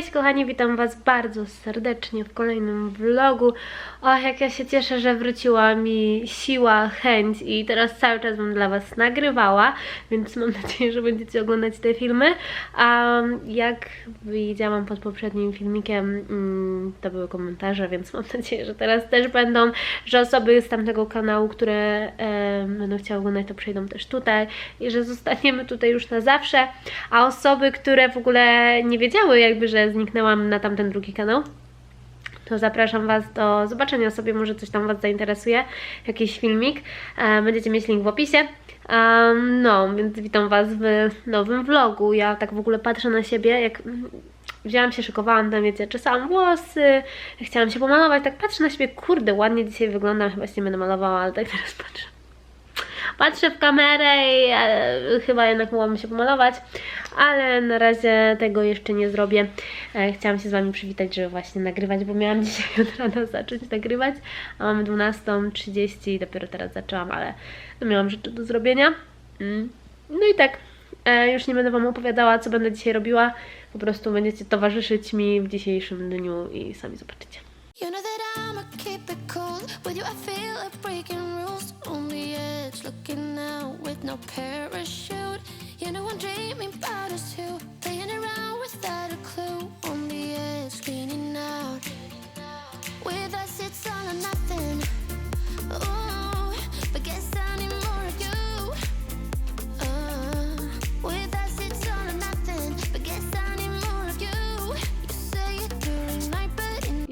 Cześć kochani, witam Was bardzo serdecznie w kolejnym vlogu. O, jak ja się cieszę, że wróciła mi siła, chęć i teraz cały czas bym dla Was nagrywała, więc mam nadzieję, że będziecie oglądać te filmy. A jak widziałam pod poprzednim filmikiem, mm, to były komentarze, więc mam nadzieję, że teraz też będą, że osoby z tamtego kanału, które będą chciały oglądać, to przejdą też tutaj i że zostaniemy tutaj już na zawsze. A osoby, które w ogóle nie wiedziały jakby, że zniknęłam na tamten drugi kanał, to zapraszam Was do zobaczenia sobie, może coś tam Was zainteresuje, jakiś filmik. E, Będziecie mieć link w opisie. Em, No, więc witam Was w nowym vlogu. Ja tak w ogóle patrzę na siebie, jak wzięłam się, szykowałam tam, wiecie, czesałam włosy, chciałam się pomalować, tak patrzę na siebie, kurde, ładnie dzisiaj wyglądam, chyba się nie będę malowała, ale tak teraz patrzę. Patrzę w kamerę i e, chyba jednak mogłabym się pomalować, ale na razie tego jeszcze nie zrobię. E, chciałam się z Wami przywitać, żeby właśnie nagrywać, bo miałam dzisiaj od rana zacząć nagrywać, a mamy 12.30 i dopiero teraz zaczęłam, ale miałam rzeczy do zrobienia. Mm. No i tak, e, już nie będę Wam opowiadała, co będę dzisiaj robiła, po prostu będziecie towarzyszyć mi w dzisiejszym dniu i sami zobaczycie. You know that I'ma keep it cool. With you, I feel like breaking rules. On the edge, looking out with no parachute. You know I'm dreaming about us two. Playing around without a clue. On the edge, cleaning out. With us, it's all or nothing.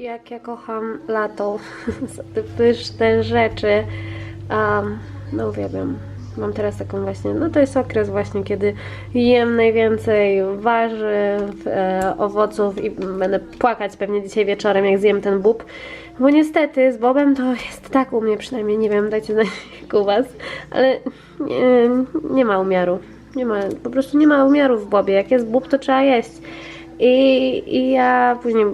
Jak ja kocham lato, te pyszne rzeczy. Um, no uwielbiam. Mam teraz taką właśnie, no to jest okres właśnie, kiedy jem najwięcej warzyw, e, owoców i będę płakać pewnie dzisiaj wieczorem, jak zjem ten bób. Bo niestety z bobem to jest tak u mnie przynajmniej, nie wiem, dajcie znać jak u was, ale nie, nie ma umiaru. Nie ma, po prostu nie ma umiaru w bobie. Jak jest bób, to trzeba jeść. I, I ja później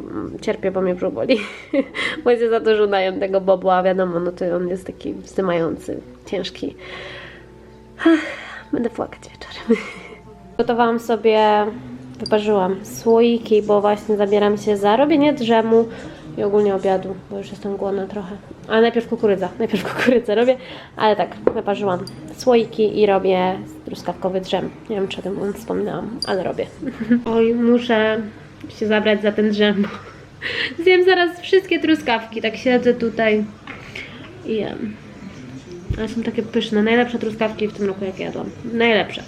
cierpię, bo mnie brzuch boli. bo się za to żunają tego bobu, a wiadomo, no to on jest taki wzdymający, ciężki. Będę płakać wieczorem. Gotowałam sobie, wyparzyłam słoiki, bo właśnie zabieram się za robienie drzemu i ogólnie obiadu, bo już jestem głodna trochę. Ale najpierw kukurydza, najpierw kukurydzę robię, ale tak, wyparzyłam słoiki i robię truskawkowy drzem. Nie wiem, czy o tym wspominałam, ale robię. Oj, muszę się zabrać za ten drzem, bo zjem zaraz wszystkie truskawki, tak siedzę tutaj i jem. Ale są takie pyszne, najlepsze truskawki w tym roku jak jadłam. Najlepsze.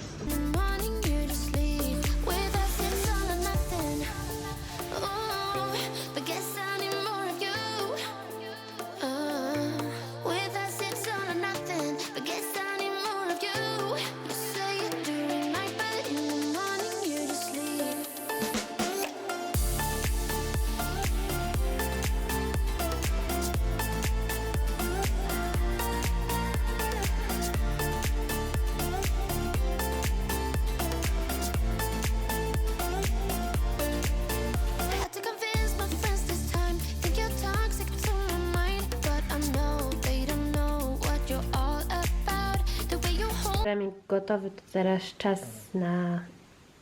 Gotowy, to teraz czas na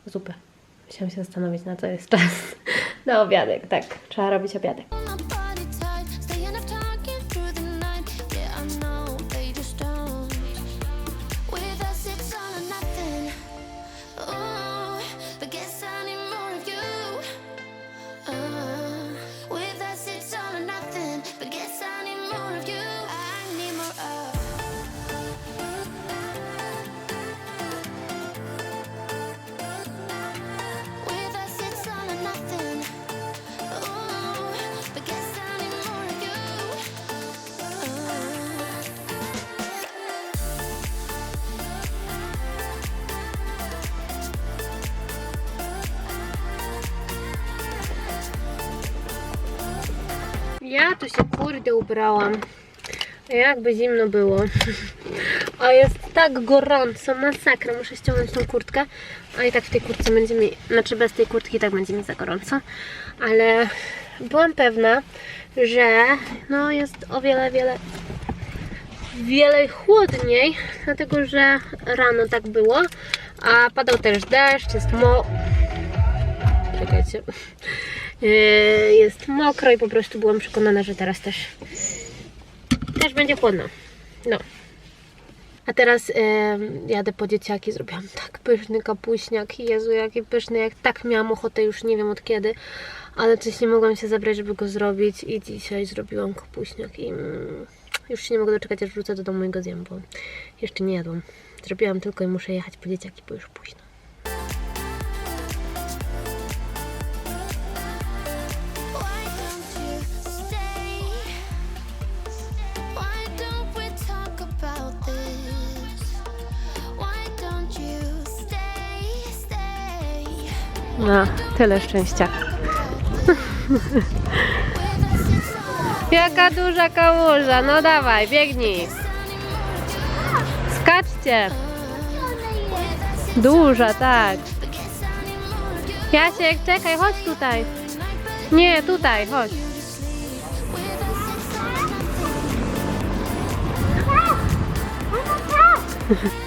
zupę. Musiałam się zastanowić, na co jest czas. Na obiadek, tak. Trzeba robić obiadek. Ja tu się kurde ubrałam. Jakby zimno było. A jest tak gorąco, masakra. Muszę ściągnąć tą kurtkę. A i tak w tej kurtce będzie mi, znaczy bez tej kurtki tak będzie mi za gorąco. Ale byłam pewna, że no jest o wiele, wiele, wiele chłodniej, dlatego że rano tak było, a padał też deszcz, jest mo... Czekajcie. Yy, Jest mokro i po prostu byłam przekonana, że teraz też też będzie chłodno. No. A teraz em, jadę po dzieciaki. Zrobiłam tak pyszny kapuśniak. Jezu, jaki pyszny. Jak tak miałam ochotę już nie wiem od kiedy. Ale coś nie mogłam się zabrać, żeby go zrobić. I dzisiaj zrobiłam kapuśniak. I mm, już się nie mogę doczekać, aż wrócę do domu i go zjem, bo jeszcze nie jadłam. Zrobiłam tylko i muszę jechać po dzieciaki, bo już późno. No, tyle szczęścia. Jaka duża kałuża, no dawaj, biegnij. Skaczcie. Duża, tak. Jasiek, czekaj, chodź tutaj. Nie, tutaj, chodź.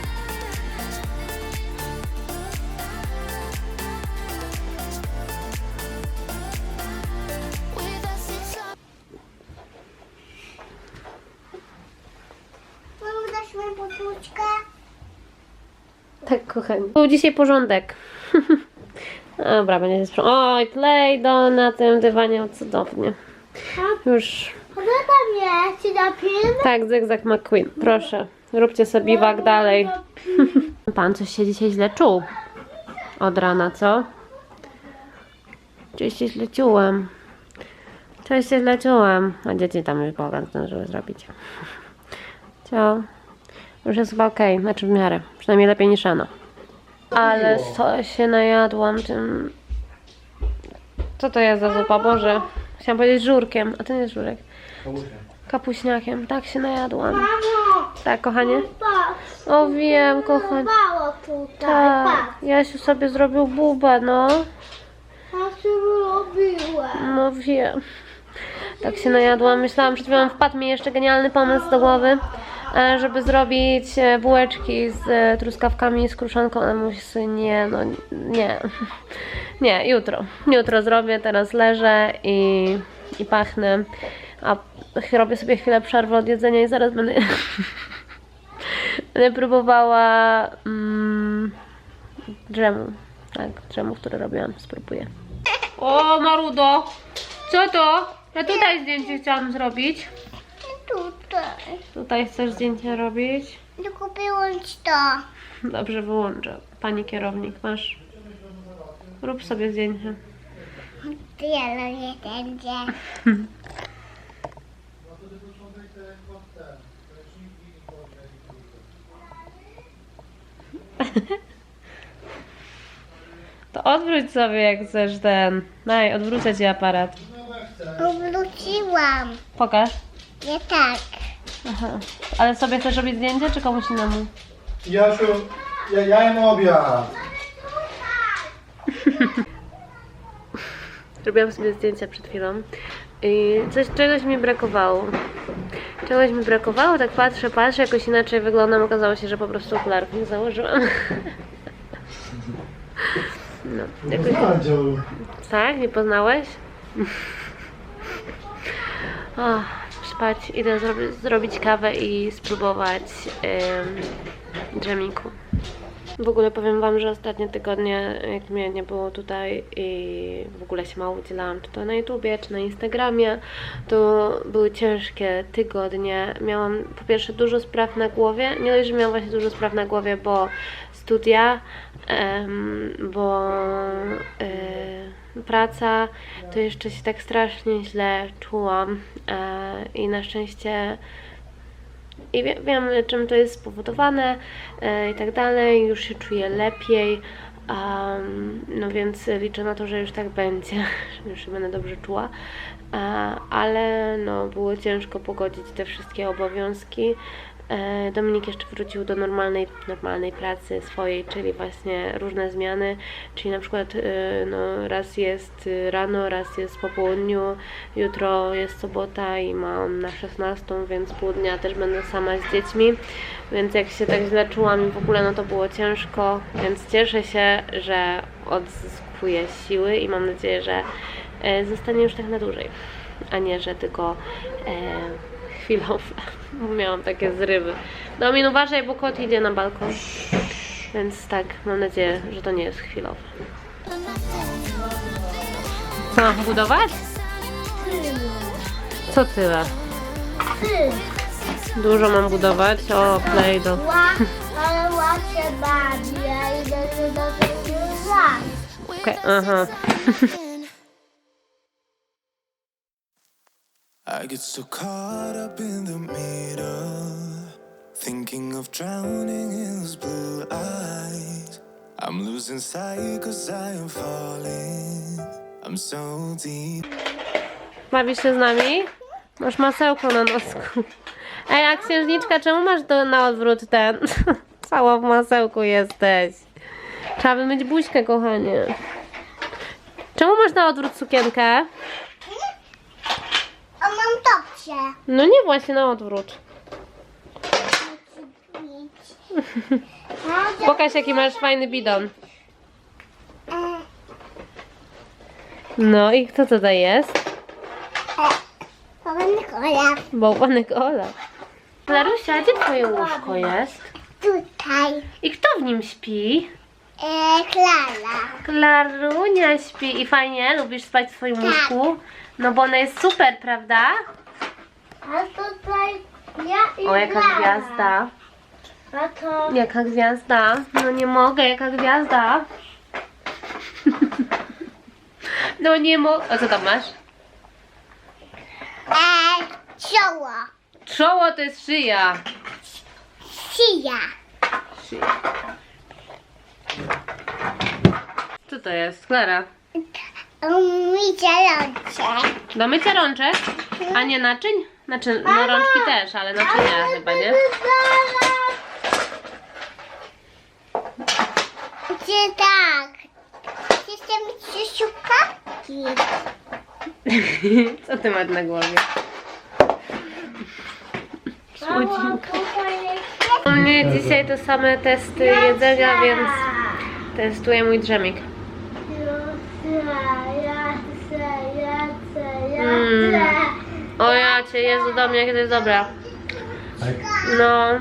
kochani. Był dzisiaj porządek. Dobra, będzie się sprzątać. Oj, Play-Doh na tym dywanie, cudownie. Już, Podoba mnie, ci napijemy? tak, Zygzak McQueen, proszę. Róbcie sobie biwak dalej. Pan coś się dzisiaj źle czuł. Od rana, co? Coś się źle czułem. Coś się źle czułem. A dzieci tam już bałgan zdążyły zrobić. Co? Już jest chyba okej, znaczy w miarę. Przynajmniej lepiej niż rano. Ale co się najadłam tym... Co to jest za zupa? Boże. Chciałam powiedzieć żurkiem, a to nie jest żurek. Kapuśniakiem. Tak się najadłam. Tak, kochanie? patrz, O wiem, kochanie. Tak. Jasiu sobie zrobił bubę, no. Ja sobie robiłem. No wiem. Tak się najadłam. Myślałam, przed chwilą wpadł mi jeszcze genialny pomysł do głowy, żeby zrobić e, bułeczki z e, truskawkami i z kruszonką, ale mówię nie, no nie. Nie, jutro. Jutro zrobię, teraz leżę i, i pachnę. A robię sobie chwilę przerwy od jedzenia i zaraz będę, będę próbowała mm, dżemu. Tak, dżemu, który robiłam. Spróbuję. O, Marudo! Co to? Ja tutaj zdjęcie chciałam zrobić. Tutaj. Tutaj chcesz zdjęcie robić? Tylko wyłącz to. Dobrze, wyłączę. Pani kierownik, masz. Rób sobie zdjęcie. Wiele nie będzie. To odwróć sobie, jak chcesz ten. Daj, odwrócę ci aparat. Obróciłam. Pokaż. Nie tak. Aha. Ale sobie chcesz robić zdjęcie, czy komuś innemu? Jasiu, ja, ja jem obiad. Robiłam sobie zdjęcia przed chwilą i coś, czegoś mi brakowało. Czegoś mi brakowało, tak patrzę, patrzę, jakoś inaczej wyglądam. Okazało się, że po prostu okularów nie założyłam. No, jakoś... Tak? Nie poznałeś? O, Idę zrobi- zrobić kawę i spróbować dżemiku. W ogóle powiem Wam, że ostatnie tygodnie, jak mnie nie było tutaj i w ogóle się mało udzielałam, czy to na YouTubie, czy na Instagramie, to były ciężkie tygodnie. Miałam po pierwsze dużo spraw na głowie. Nie dość, że miałam właśnie dużo spraw na głowie, bo studia, em, bo e, praca, to jeszcze się tak strasznie źle czułam e, i na szczęście i wie, wiem, czym to jest spowodowane e, i tak dalej. Już się czuję lepiej. No więc liczę na to, że już tak będzie, że już się będę dobrze czuła. E, ale no, było ciężko pogodzić te wszystkie obowiązki. E, Dominik jeszcze wrócił do normalnej, normalnej pracy swojej, czyli właśnie różne zmiany, czyli na przykład e, no, raz jest rano, raz jest po południu, jutro jest sobota i mam na 16, więc pół dnia też będę sama z dziećmi, więc jak się tak źle czułam i w ogóle no to było ciężko, więc cieszę się, że od potrzebuje siły i mam nadzieję, że e, zostanie już tak na dłużej, a nie, że tylko e, chwilowe. Bo Miałam takie zrywy. Domin, uważaj, bo kot idzie na balkon. Więc tak, mam nadzieję, że to nie jest chwilowe. Co mam budować? Co tyle? Dużo mam budować. O, play do. Ale ładnie bawi, ja idę do tego. Okej, aha. I get so caught up in the middle, thinking of drowning in those blue eyes. I'm losing sight cause I am falling. I'm so deep. Bawisz się z nami? Masz masełko na nosku. Ej, a księżniczka, czemu masz to na odwrót ten? Cała w masełku jesteś. Trzeba wymyć buźkę, kochanie. Czemu masz na odwrót sukienkę? Dobrze. No nie właśnie na odwrót. Pokaż jaki masz fajny bidon. No i kto tutaj jest? Powiem kola Bałwanek Ola. Klarusia, gdzie twoje łóżko jest? tutaj. I kto w nim śpi? E, Klara. Klarunia śpi i fajnie, lubisz spać w swoim łóżku? No bo ona jest super, prawda? A tutaj ja i O, jaka Klara. gwiazda. A to... Jaka gwiazda? No nie mogę, jaka gwiazda. No nie mogę. A co tam masz? E, czoło. Czoło to jest szyja. Sija. Szyja. Co to jest? Klara. Umycie rączek. Do mycia rączek? A nie naczyń? Znaczy, no rączki też, ale naczynia chyba, nie? Czy tak? Jestem trzy szukawki. Co ty masz na głowie? Słodzinka. U mnie dzisiaj to same testy jedzenia, więc testuję mój drzemik. Cię, Jezu, do mnie, to jest dobre. No,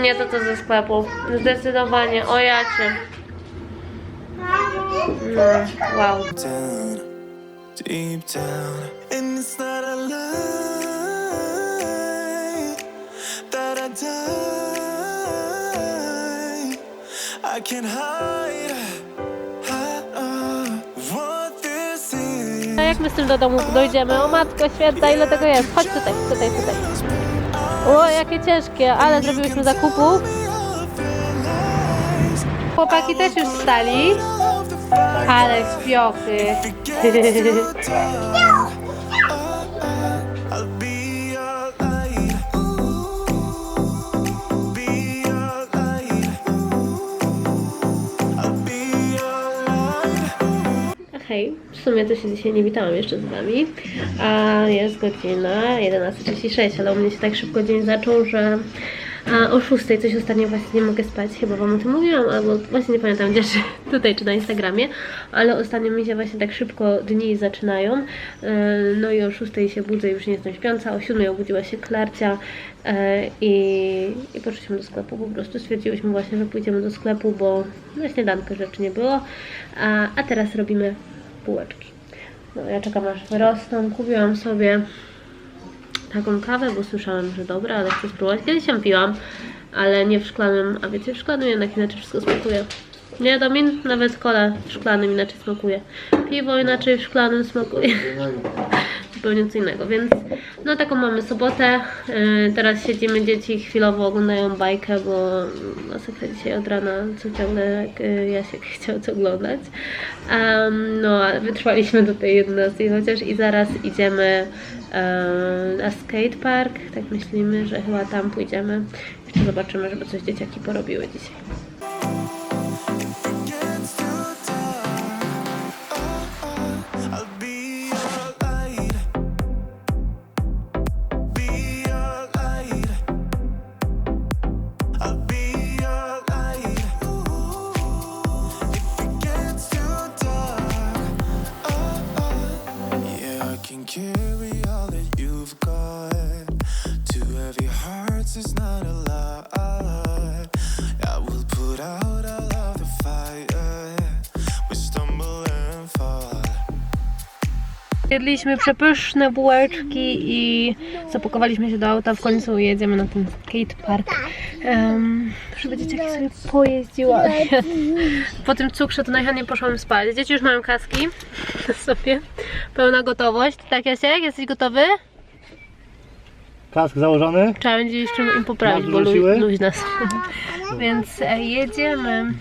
nie to co ze sklepu. Zdecydowanie, o ja cię. No, wow. deep down. And it's not a lie that I die. I hide jak my z tym do domu dojdziemy? O matko święta, ile tego jest? Chodź tutaj, tutaj, tutaj. O, jakie ciężkie, ale zrobiłyśmy zakupów. Chłopaki też już wstali. Ale śpiochy. Hej, sumie to się dzisiaj nie witałam jeszcze z Wami, a jest godzina 11.36, ale u mnie się tak szybko dzień zaczął, że a, o 6 coś ostatnio właśnie nie mogę spać, chyba Wam o tym mówiłam, albo właśnie nie pamiętam gdzie, czy tutaj, czy na Instagramie, ale ostatnio mi się właśnie tak szybko dni zaczynają, e, no i o 6 się budzę, już nie jestem śpiąca, o 7 obudziła się Klarcia e, i, i poszliśmy do sklepu, po prostu stwierdziłyśmy właśnie, że pójdziemy do sklepu, bo na śniadankę rzeczy nie było, a, a teraz robimy bułeczki. No ja czekam aż wyrosną. Kupiłam sobie taką kawę, bo słyszałam, że dobra, ale chcę spróbować. Kiedyś ją piłam, ale nie w szklanym, a wiecie, w szklanym jednak inaczej wszystko smakuje. Nie, Domin, nawet kola w szklanym inaczej smakuje. Piwo inaczej w szklanym smakuje. Zupełnie co innego, więc no taką mamy sobotę. Yy, teraz siedzimy, dzieci chwilowo oglądają bajkę, bo masakra dzisiaj od rana, co ciągle yy, Jasiek chciał to oglądać. Em, no, wytrwaliśmy do tej 11 chociaż i zaraz idziemy em, na skatepark. Tak myślimy, że chyba tam pójdziemy. Jeszcze zobaczymy, żeby coś dzieciaki porobiły dzisiaj. Jedliśmy przepyszne bułeczki i zapakowaliśmy się do auta. W końcu jedziemy na ten skate park. Um, żeby dzieciaki sobie pojeździła. Po tym cukrze to najchętniej poszłam spać. Dzieci już mają kaski sobie. Pełna gotowość. Tak, Jasiek? Jesteś gotowy? Kask założony? Trzeba będzie jeszcze im poprawić, bo lu- luźne są. Więc e, jedziemy.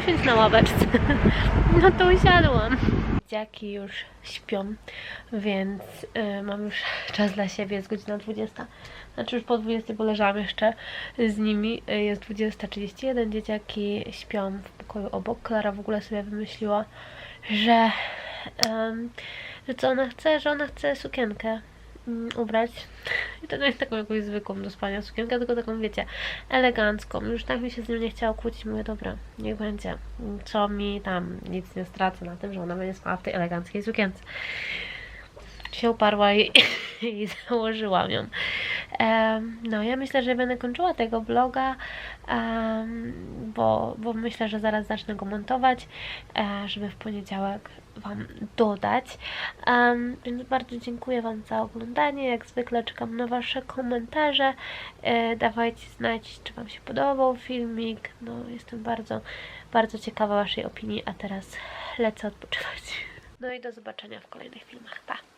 Usiądź na ławeczce. No to usiadłam. Dzieciaki już śpią, więc y, mam już czas dla siebie, jest godzina 20. Znaczy już po 20, bo leżałam jeszcze z nimi. Y, Jest 20.31, dzieciaki śpią w pokoju obok. Klara w ogóle sobie wymyśliła, że, em, że co ona chce, że ona chce sukienkę ubrać. I to nie jest taką jakąś zwykłą do spania sukienkę, tylko taką, wiecie, elegancką. Już tak mi się z nią nie chciało kłócić. Mówię, dobra, niech będzie. Co mi tam, nic nie stracę na tym, że ona będzie spała w tej eleganckiej sukience. Się uparła i, i założyłam ją. Em, no, ja myślę, że będę kończyła tego vloga, em, bo, bo myślę, że zaraz zacznę go montować, e, żeby w poniedziałek Wam dodać. Em, więc bardzo dziękuję Wam za oglądanie. Jak zwykle czekam na Wasze komentarze. E, dawajcie znać, czy Wam się podobał filmik. No, jestem bardzo, bardzo ciekawa Waszej opinii, a teraz lecę odpoczywać. No i do zobaczenia w kolejnych filmach. Pa!